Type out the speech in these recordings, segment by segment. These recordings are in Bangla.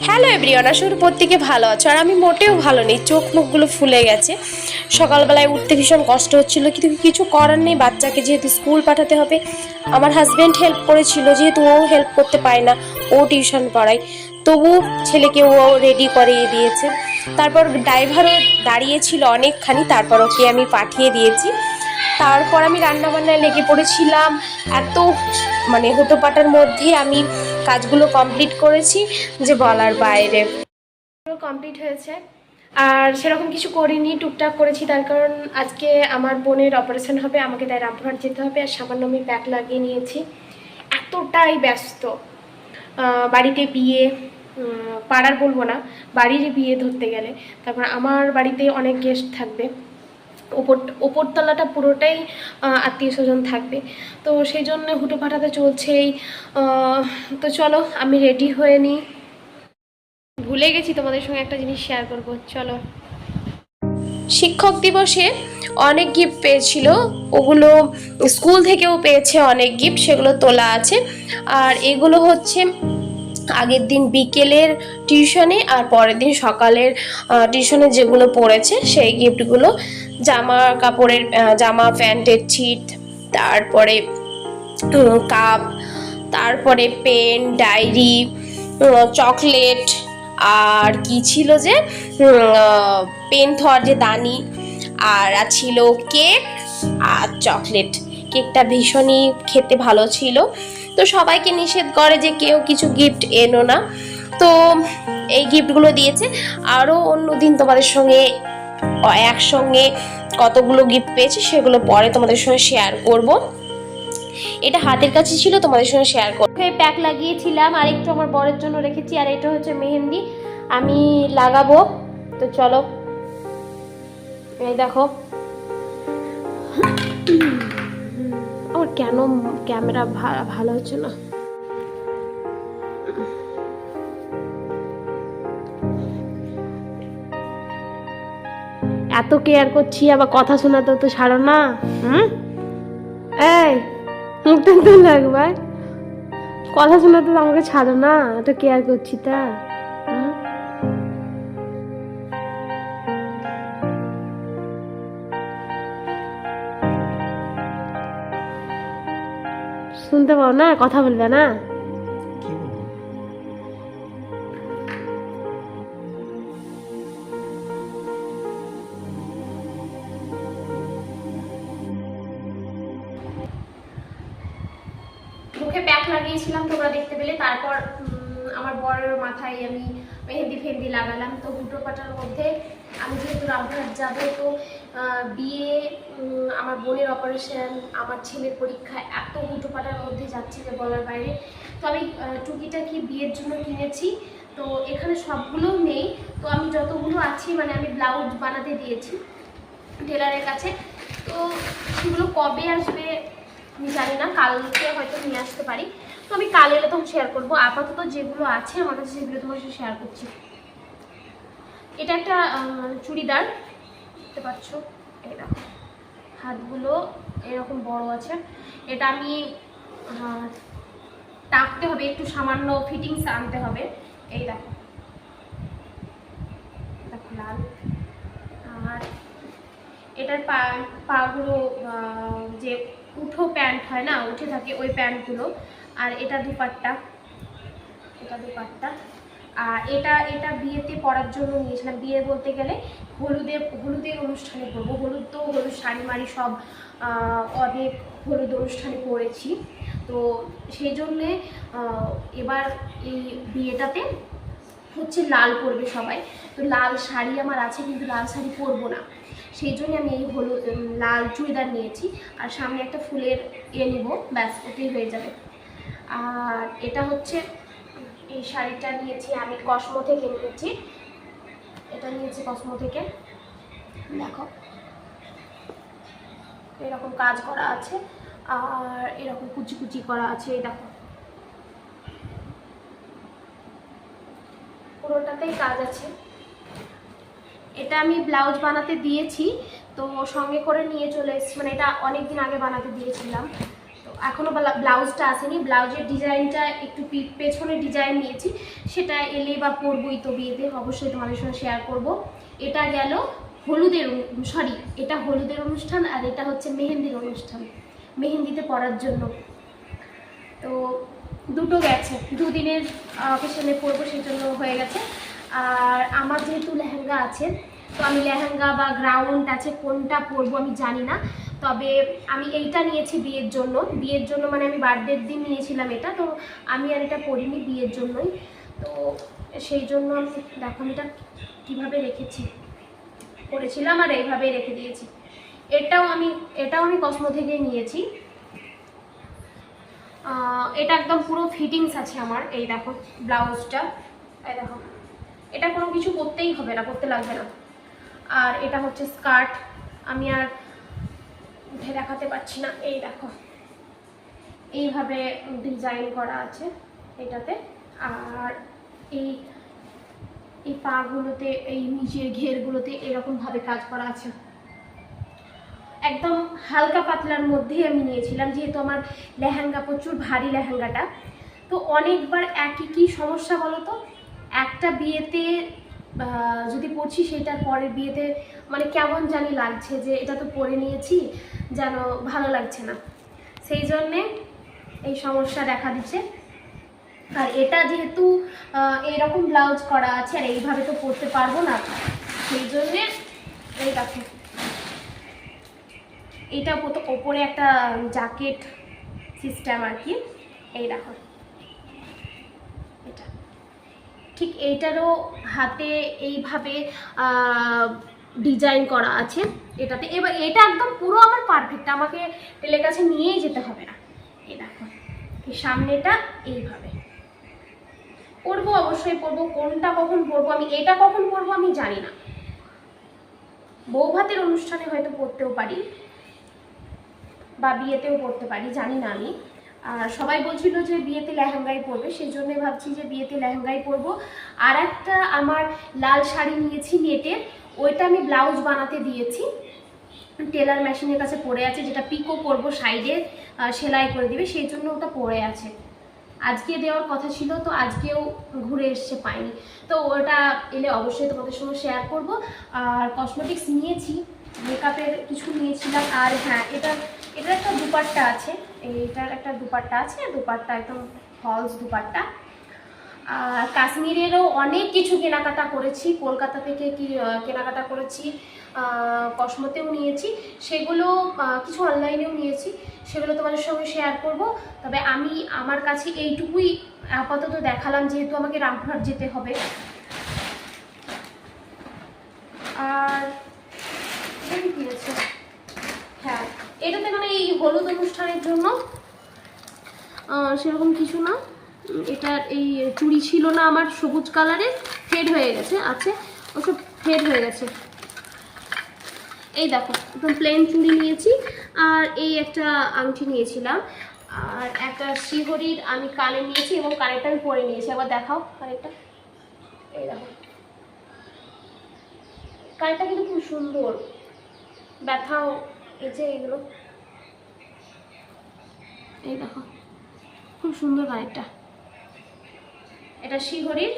হ্যালো এভরিওয়ান আসলে প্রত্যেকে ভালো আছো। আর আমি মোটেও ভালো নেই, চোখ মুখগুলো ফুলে গেছে। সকালবেলায় উঠতে ভীষণ কষ্ট হচ্ছিল, কিন্তু কিছু করার নেই, বাচ্চাকে যেহেতু স্কুল পাঠাতে হবে। আমার হাজব্যান্ড হেল্প করেছিল, যেহেতু ও হেল্প করতে পারে না, ও টিউশন পড়ায়। তবু ছেলেকে ও রেডি করিয়ে দিয়েছে। তারপর ড্রাইভারও দাঁড়িয়েছিল অনেকখানি, তারপর ওকে আমি পাঠিয়ে দিয়েছি। তারপর আমি রান্নাবান্নায় লেগে পড়েছিলাম। এত মানে হতোপাটার মধ্যে আমি কাজগুলো কমপ্লিট করেছি যে বলার বাইরে। কমপ্লিট হয়েছে। আর সেরকম কিছু করিনি, টুকটাক করেছি। তার কারণ আজকে আমার বোনের অপারেশন হবে, আমাকে তাই রামপুরহাট যেতে হবে। আর সামান্য আমি প্যাক লাগিয়ে নিয়েছি। এতটাই ব্যস্ত। বাড়িতে বিয়ে পাড়ার বলব না বাড়ির বিয়ে ধরতে গেলে। তারপর আমার বাড়িতে অনেক গেস্ট থাকবে। ওপর, ওপরতলাটা পুরোটাই আত্মীয় স্বজন থাকবে। তো সেই জন্য হুটো পাঠাতে চলছেই তো চলো, আমি রেডি হয়ে নিই। ভুলে গেছি তোমাদের সঙ্গে একটা জিনিস শেয়ার করব। চলো। শিক্ষক দিবসে অনেক গিফট পেয়েছিল। ওগুলো স্কুল থেকেও পেয়েছে অনেক গিফট সেগুলো তোলা আছে। আর এগুলো হচ্ছে আগের দিন বিকেলের টিউশনে আর পরের দিন সকালের টিউশনে যেগুলো পড়েছে সেই গিফটগুলো জামা কাপড়ের জামা, প্যান্টের ছিট, তারপরে কাপ, তারপরে পেন, ডায়েরি চকলেট, আর কি ছিল যে পেন থর যে দানি, আর ছিল কেক আর চকলেট। কেকটা ভীষণই খেতে ভালো ছিল। তো সবাইকে নিষেধ করে যে কেউ কিছু গিফট এনো না। তো এই গিফটগুলো দিয়েছে। আরও অন্য দিন তোমাদের সঙ্গে একসঙ্গে কতগুলো গিফট পেয়েছি সেগুলো পরে তোমাদের সঙ্গে শেয়ার করব। এটা হাতের কাছে ছিল, তোমাদের সঙ্গে শেয়ার করব। প্যাক লাগিয়েছিলাম, আর একটু আমার বরের জন্য রেখেছি, আর এটা হচ্ছে মেহেন্দি। আমি লাগাবো। তো চলো। এই দেখো। কেন ক্যামেরা ভালো হচ্ছে না? এত কেয়ার করছি, আবার কথা শোনাতে তো ছাড়ো না, হুম? এই মুখটা তো লাগবে কথা শোনাতে তো আমাকে ছাড়ো না, এত কেয়ার করছি তা। শুনতে পাও না কথা বলবে না? মুখে প্যাক লাগিয়েছিলাম তোমরা দেখতে পেলে। তারপর উম, আমার বরের মাথায় আমি মেহেন্দি ফেন্দি লাগালাম। তো হুটো পাটার মধ্যে আমি যেহেতু রামপুরহাট যাব তো বিয়ে আমার বোনের অপারেশন আমার ছেলের পরীক্ষা এত হুটো পাটার মধ্যে যাচ্ছি যে বলার বাইরে। তো আমি টুকিটাকি বিয়ের জন্য কিনেছি। তো এখানে সবগুলো নেই। তো আমি যতগুলো আছি মানে আমি ব্লাউজ বানাতে দিয়েছি টেলারের কাছে। তো সেগুলো কবে আসবে আমি জানি না। কালকে হয়তো নিয়ে আসতে পারি। তো আমি কাল এলে তখন শেয়ার করব। আপাতত যেগুলো আছে, আমার কাছে সেগুলো তোমার সাথে শেয়ার করছি। এটা একটা চুড়িদার। দেখতে পাচ্ছ? এই হাতগুলো এরকম বড় আছে। এটা আমি টাকতে হবে, একটু সামান্য ফিটিংস আনতে হবে। এই দেখো। দেখো লাল। আর এটার পা, পাগুলো যে উঠো প্যান্ট হয় না, উঠে থাকে ওই প্যান্টগুলো। আর এটা দুপাট্টা। এটা দুপাট্টা। এটা এটা বিয়েতে পরার জন্য নিয়েছিলাম। বিয়ে বলতে গেলে হলুদে হলুদের অনুষ্ঠানে পরবো হলুদ তো, হলুদ শাড়ি মাড়ি সব অনেক হলুদ অনুষ্ঠানে পরেছি তো সেই জন্যে এবার এই বিয়েটাতে হচ্ছে লাল পরবে সবাই। তো লাল শাড়ি আমার আছে, কিন্তু লাল শাড়ি পরবো না। সেই জন্য আমি এই হলুদ লাল চুড়িদার নিয়েছি। আর সামনে একটা ফুলের এ নিব, ব্যাস, ওতেই হয়ে যাবে। আর এটা হচ্ছে এই শাড়িটা নিয়েছি, আমি কসমো থেকে নিয়েছি। এটা নিয়েছি কসমো থেকে। দেখো। এরকম কাজ করা আছে, আর এরকম কুচি কুচি করা আছে, এই দেখো। পুরোটাতেই কাজ আছে। এটা আমি ব্লাউজ বানাতে দিয়েছি, তো সঙ্গে করে নিয়ে চলে এসেছি মানে এটা অনেক দিন আগে বানাতে দিয়েছিলাম। এখনও ব্লাউজটা আসেনি, ব্লাউজের ডিজাইনটা একটু পেছনে ডিজাইন নিয়েছি, সেটা এলে বা পরবই তো বিয়েতে, অবশ্যই তোমাদের সঙ্গে শেয়ার করব। এটা গেল হলুদের সরি এটা হলুদের অনুষ্ঠান আর এটা হচ্ছে মেহেন্দির অনুষ্ঠান, মেহেন্দিতে পরার জন্য। তো দুটো গেছে, দুদিনের অকেশনে পরবো সেই জন্য হয়ে গেছে। আর আমার যেহেতু লেহেঙ্গা আছে, তো আমি লেহেঙ্গা বা গ্রাউন্ড আছে, কোনটা পরবো আমি জানি না। তবে আমি এইটা নিয়েছি বিয়ের জন্য। বিয়ের জন্য মানে আমি বার্থডের দিন নিয়েছিলাম এটা, তো আমি আর এটা পরিনি বিয়ের জন্যই। তো সেই জন্য আমি দেখো আমি এটা কীভাবে রেখেছি। করেছিলাম আর এইভাবেই রেখে দিয়েছি। এটাও আমি এটাও আমি কসমো থেকে নিয়েছি। এটা একদম পুরো ফিটিংস আছে আমার, এই দেখো ব্লাউজটা। এই দেখো, এটা কোনো কিছু করতেই হবে না করতে লাগবে না। আর এটা হচ্ছে স্কার্ট আমি আর উঠে দেখাতে পারছি না। এই দেখো। এইভাবে ডিজাইন করা আছে এটাতে। আর এই এই পাগুলোতে, এই নিচের ঘেরগুলোতে এরকমভাবে কাজ করা আছে। একদম হালকা পাতলার মধ্যেই আমি নিয়েছিলাম, যেহেতু আমার লেহেঙ্গা, প্রচুর ভারী লেহেঙ্গাটা। তো অনেকবার একই কী সমস্যা বলো তো? একটা বিয়েতে যদি পড়ছি সেটার পরের বিয়েতে মানে কেমন জানি লাগছে যে এটা তো পরে নিয়েছি, যেন ভালো লাগছে না। সেই জন্যে এই সমস্যা দেখা দিচ্ছে। আর এটা যেহেতু এরকম ব্লাউজ করা আছে আর এইভাবে তো পরতে পারব না, সেই জন্যে এই দেখো। এটা ওপরে একটা জ্যাকেট সিস্টেম আর কি, এই দেখো এটা ঠিক এইটারও হাতে এইভাবে ডিজাইন করা আছে এটাতে। এবার এটা একদম পুরো আমার পারফেক্ট আমাকে টেলের কাছে নিয়েই যেতে হবে না। এই দেখো সামনেটা এইভাবে। পরবো অবশ্যই পরবো, কোনটা কখন পরবো, আমি এটা কখন পরবো আমি জানি না। বউ ভাতের অনুষ্ঠানে হয়তো পরতেও পারি, বা বিয়েতেও পড়তে পারি, জানি না আমি। সবাই বলছিল যে বিয়েতে লেহেঙ্গাই পরবে সেই জন্য ভাবছি যে বিয়েতে লেহেঙ্গাই পরবো। আর একটা আমার লাল শাড়ি নিয়েছি নেটের ওইটা আমি ব্লাউজ বানাতে দিয়েছি। টেলার মেশিনের কাছে পড়ে আছে, যেটা পিকো করব সাইডে সেলাই করে দিবে সেই জন্য ওটা পড়ে আছে। আজকে দেওয়ার কথা ছিল, তো আজকেও ঘুরে এসছে পাইনি। তো ওটা এলে অবশ্যই তোমাদের সঙ্গে শেয়ার করব। আর কসমেটিক্স নিয়েছি মেকআপের কিছু নিয়েছিলাম, আর হ্যাঁ এটা, এটার একটা দুপাট্টা আছে। এইটার একটা দুপাট্টা আছে, দুপাট্টা একদম ফলস দুপাট্টা। আর কাশ্মীরেরও অনেক কিছু কেনাকাটা করেছি, কলকাতা থেকে কি কেনাকাটা করেছি কসমোতেও নিয়েছি। সেগুলো কিছু অনলাইনেও নিয়েছি, সেগুলো তোমাদের সঙ্গে শেয়ার করব। তবে আমি আমার কাছে এইটুকুই আপাতত দেখালাম, যেহেতু আমাকে রামপুরহাট যেতে হবে আর এটা কি কিনেছে হ্যাঁ এটাতে মানে এই হলুদ অনুষ্ঠানের জন্য। সেরকম কিছু না। এটার এই চুড়ি ছিল না আমার, সবুজ কালারের। ফেড হয়ে গেছে, আছে। ওসব ফেড হয়ে গেছে। এই দেখো, একদম প্লেন চুড়ি নিয়েছি। আর এই একটা আংটি নিয়েছিলাম। আর একটা শিহরির আমি কানে নিয়েছি এবং কানেরটা আমি পরে নিয়েছি। একবার দেখাও কানেরটা। এই দেখো। কানেরটা কিন্তু খুব সুন্দর। ব্যথাও, এই যে এগুলো। এই দেখো, খুব সুন্দর কানেরটা। এটা শিহরির।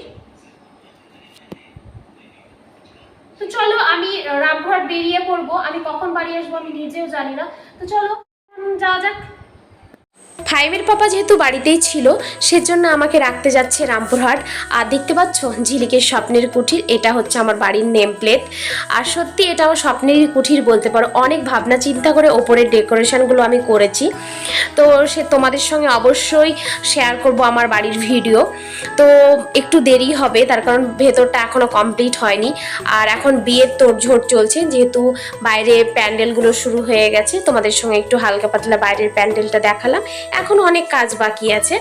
তো চলো আমি রামঘর বেরিয়ে পড়ব। আমি কখন বাড়ি আসব আমি নিজেও জানি না। তো চলো যাওয়া যাক। ফাইভের পাপা যেহেতু বাড়িতেই ছিল, সেজন্য আমাকে রাখতে যাচ্ছে রামপুরহাট। আর দেখতে পাচ্ছ ঝিলিকের স্বপ্নের কুঠির, এটা হচ্ছে আমার বাড়ির নেম প্লেট আর সত্যি এটা আমার স্বপ্নেরই কুঠির বলতে পারো। অনেক ভাবনা চিন্তা করে ওপরের ডেকোরেশনগুলো আমি করেছি। তো সে তোমাদের সঙ্গে অবশ্যই শেয়ার করব আমার বাড়ির ভিডিও তো একটু দেরি হবে, তার কারণ ভেতরটা এখনও কমপ্লিট হয়নি। আর এখন বিয়ের তোড়ঝোড় চলছে, যেহেতু বাইরে প্যান্ডেলগুলো শুরু হয়ে গেছে, তোমাদের সঙ্গে একটু হালকা পাতলা বাইরের প্যান্ডেলটা দেখালাম। এখনও অনেক কাজ বাকি আছে।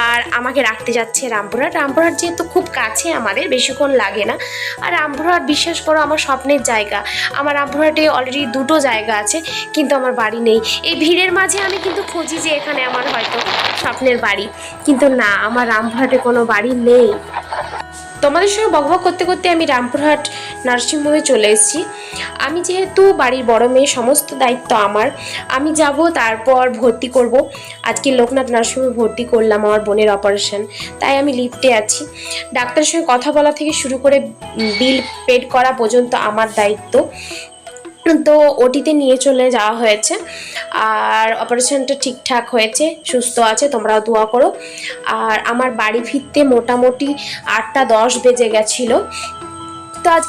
আর আমাকে রাখতে যাচ্ছে রামপুরহাট। রামপুরহাট যেহেতু খুব কাছে আমাদের, বেশিক্ষণ লাগে না। আর রামপুরহাট বিশ্বাস করো আমার স্বপ্নের জায়গা। আমার রামপুরহাটে অলরেডি দুটো জায়গা আছে, কিন্তু আমার বাড়ি নেই। এই ভিড়ের মাঝে আমি কিন্তু খুঁজি যে এখানে আমার হয়তো স্বপ্নের বাড়ি। কিন্তু না, আমার রামপুরহাটে কোনো বাড়ি নেই। তোমাদের সঙ্গে বকবক করতে করতে আমি রামপুরহাট নার্সিংহোমে চলে এসেছি। আমি যেহেতু বাড়ির বড় মেয়ে, সমস্ত দায়িত্ব আমার। আমি যাব, তারপর ভর্তি করব। আজকে লোকনাথ নার্সিংহোমে ভর্তি করলাম আমার বোনের অপারেশন। তাই আমি লিফটে আছি। ডাক্তারের সঙ্গে কথা বলা থেকে শুরু করে বিল পেড করা পর্যন্ত আমার দায়িত্ব। তো ওটিতে নিয়ে চলে যাওয়া হয়েছে। আর অপারেশনটা ঠিকঠাক হয়েছে, সুস্থ আছে, তোমরাও দোয়া করো। আর আমার বাড়ি ফিরতে মোটামুটি আটটা দশ বেজে গেছিল।